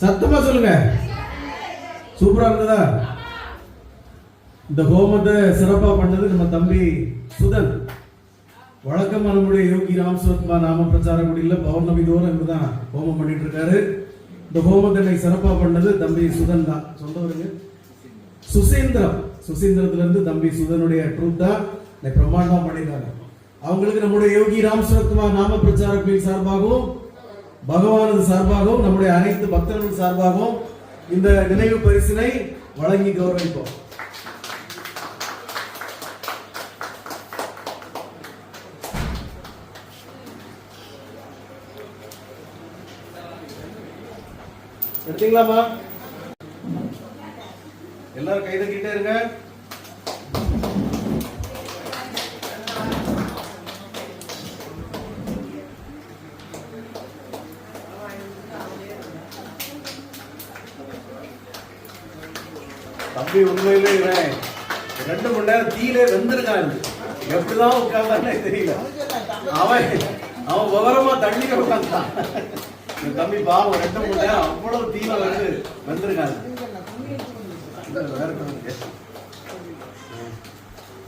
சத்தமா சொல்லுங்க. சூப்பரா இருந்ததா? இந்த ஹோமத்தை சிறப்பா பண்ணது நம்ம தம்பி சுதன். வழக்கம் நம்முடைய யோகி ராம் நாம பிரச்சார முடியல பௌர்ணமி தோறும் இவர்தான் ஹோமம் பண்ணிட்டு இருக்காரு இந்த ஹோமத்தை இன்னைக்கு சிறப்பா பண்ணது தம்பி சுதன் தான். சொந்தவருங்க சுசீந்திரம். சுசீந்திரத்துல இருந்து தம்பி சுதனுடைய ட்ரூப் தான் இன்னைக்கு பிரம்மாண்டம் பண்ணிருக்காங்க. அவங்களுக்கு நம்முடைய யோகி ராம் சுரத்மா நாம பிரச்சார குழுவின் சார்பாகவும் பகவானது சார்பாகவும் நம்முடைய அனைத்து பக்தர்கள் சார்பாகவும் இந்த நினைவு பரிசினை வழங்கி கௌரவிப்போம். எடுத்தீங்களாமா எல்லாரும் கை இருங்க. தம்பி உண்மையிலே இவன். ரெண்டு மணி நேரம் தீயிலே வெந்திருக்கான். எப்படிதான் உட்கார்ந்தானே தெரியல. அவன் அவன் விவரமா தண்ணிக்க உட்காந்தான் இந்த தம்பி பாவம் ரெண்டு மணி நேரம் அவ்வளவு தீயில வந்து வெந்திருக்காங்க வேற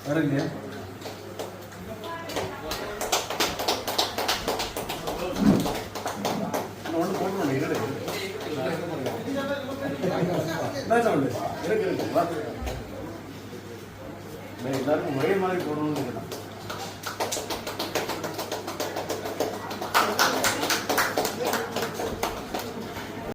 வேற இல்லையா? என்ன சவுண்டு? இருக்கு இருக்கு எல்லாருக்கும் ஒரே மாதிரி போடணும்னு கேட்டான்